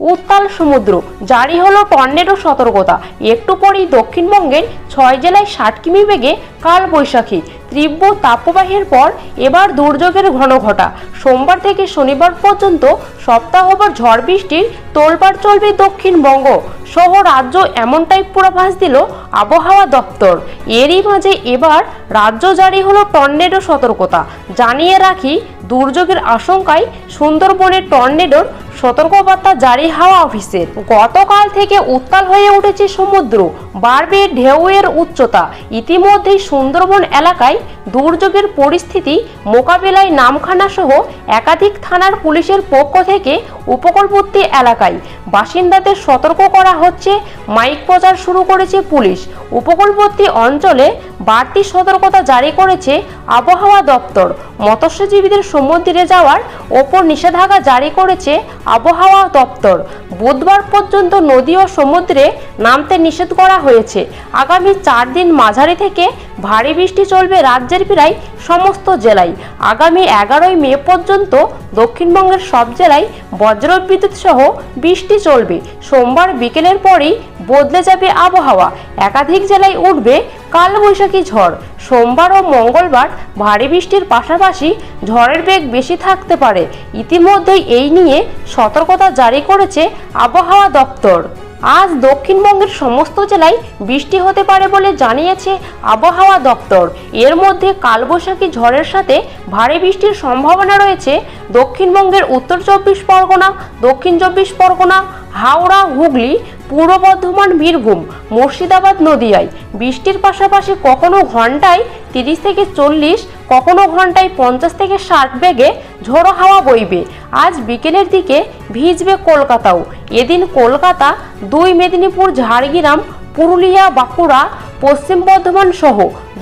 উত্তাল সমুদ্র, জারি হলো টর্নেডো সতর্কতা। একটু পরেই দক্ষিণবঙ্গের ছয় জেলায় ষাট কিমি বেগে কাল বৈশাখী তীব্র তাপপ্রবাহের পর এবার দুর্যোগের ঘন ঘটা। সোমবার থেকে শনিবার পর্যন্ত সপ্তাহভর ঝড় বৃষ্টির তোলপাড় চলবে দক্ষিণবঙ্গ। সহ রাজ্য এমনটাই পূর্বাভাস দিল আবহাওয়া দপ্তর। এরই মাঝে এবার রাজ্য জারি হলো টর্নেডো সতর্কতা। জানিয়ে রাখি, দুর্যোগের আশঙ্কায় সুন্দরবনের টর্নেডোর সতর্কবার্তা জারি হাওয়া অফিসের। গতকাল থেকে উত্তাল হয়ে উঠেছে সমুদ্র বাড়বে ঢেউয়ের উচ্চতা। ইতিমধ্যেই সুন্দরবন এলাকায় দুর্যোগের পরিস্থিতি মোকাবেলায় নামখানা সহ একাধিক থানার পুলিশের পক্ষ থেকে উপকূলবর্তী এলাকায় বাসিন্দাদের সতর্ক করা হচ্ছে। মাইক প্রচার শুরু করেছে পুলিশ। উপকূলবর্তী অঞ্চলে বাড়তি সতর্কতা জারি করেছে আবহাওয়া দপ্তর। মৎস্যজীবীদের সমুদ্রে যাওয়ার ওপর নিষেধাজ্ঞা জারি করেছে আবহাওয়া দপ্তর। বুধবার পর্যন্ত নদী ও সমুদ্রে নামতে নিষেধ করা হয়েছে। আগামী চার দিন মাঝারি থেকে ভারী বৃষ্টি চলবে রাজ্যের প্রায় সমস্ত জেলায়। আগামী এগারোই মে পর্যন্ত দক্ষিণবঙ্গের সব জেলায় বজ্রবিদ্যুৎ সহ বৃষ্টি চলবে। সোমবার বিকেলের পরেই বদলে যাবে আবহাওয়া। একাধিক জেলায় উঠবে কালবৈশাখী ঝড়। সোমবার ও মঙ্গলবার ভারী বৃষ্টির পাশাপাশি ঝড়ের বেগ বেশি থাকতে পারে। ইতিমধ্যেই এই নিয়ে সতর্কতা জারি করেছে আবহাওয়া দপ্তর। আজ দক্ষিণবঙ্গের সমস্ত জেলায় বৃষ্টি হতে পারে বলে জানিয়েছে আবহাওয়া দপ্তর। এর মধ্যে কালবৈশাখী ঝড়ের সাথে ভারী বৃষ্টির সম্ভাবনা রয়েছে। দক্ষিণবঙ্গের উত্তর চব্বিশ পরগনা, দক্ষিণ চব্বিশ পরগনা, হাওড়া, হুগলি পূর্ব বর্ধমান, বীরভূম, মুর্শিদাবাদ, নদিয়ায়। বৃষ্টির পাশাপাশি কখনো ঘন্টায় তিরিশ থেকে চল্লিশ, কখনো ঘন্টায় পঞ্চাশ থেকে ষাট বেগে ঝোড়ো হাওয়া বইবে। আজ বিকেলের দিকে ভিজবে কলকাতাও। এদিন কলকাতা, দুই মেদিনীপুর, ঝাড়গ্রাম, পুরুলিয়া, বাঁকুড়া পশ্চিম বর্ধমান সহ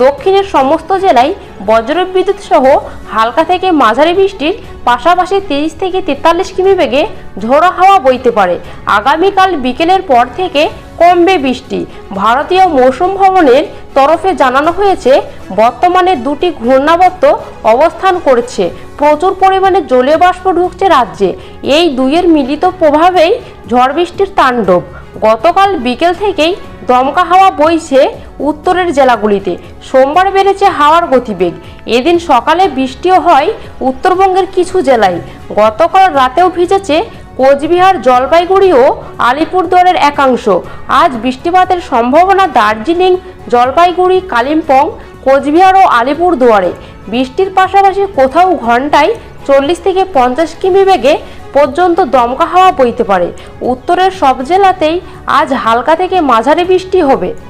দক্ষিণের সমস্ত জেলায় বজ্রবিদ্যুৎ সহ হালকা থেকে মাঝারি বৃষ্টির পাশাপাশি তিরিশ থেকে তেতাল্লিশ কিমি বেগে ঝোড়ো হাওয়া বইতে পারে। আগামীকাল বিকেলের পর থেকে কমবে বৃষ্টি। ভারতীয় মৌসুম ভবনের তরফে জানানো হয়েছে, বর্তমানে দুটি ঘূর্ণাবর্ত অবস্থান করছে। প্রচুর পরিমাণে জলীয় বাষ্প ঢুকছে রাজ্যে। এই দুইয়ের মিলিত প্রভাবেই ঝড় বৃষ্টির তাণ্ডব। গতকাল বিকেল থেকেই দমকা হাওয়া বইছে উত্তরের জেলাগুলিতে। সোমবার বেড়েছে হাওয়ার গতিবেগ। এদিন সকালে বৃষ্টিও হয় উত্তরবঙ্গের কিছু জেলায়। গতকাল রাতেও ভিজেছে কোচবিহার, জলপাইগুড়ি ও আলিপুরদুয়ারের একাংশ। আজ বৃষ্টিপাতের সম্ভাবনা দার্জিলিং, জলপাইগুড়ি, কালিম্পং, কোচবিহার ও আলিপুরদুয়ারে। বৃষ্টির পাশাপাশি কোথাও ঘন্টায় চল্লিশ থেকে পঞ্চাশ কিমি বেগে পর্যন্ত দমকা হাওয়া বইতে পারে। উত্তরের সব জেলাতেই আজ হালকা থেকে মাঝারি বৃষ্টি হবে।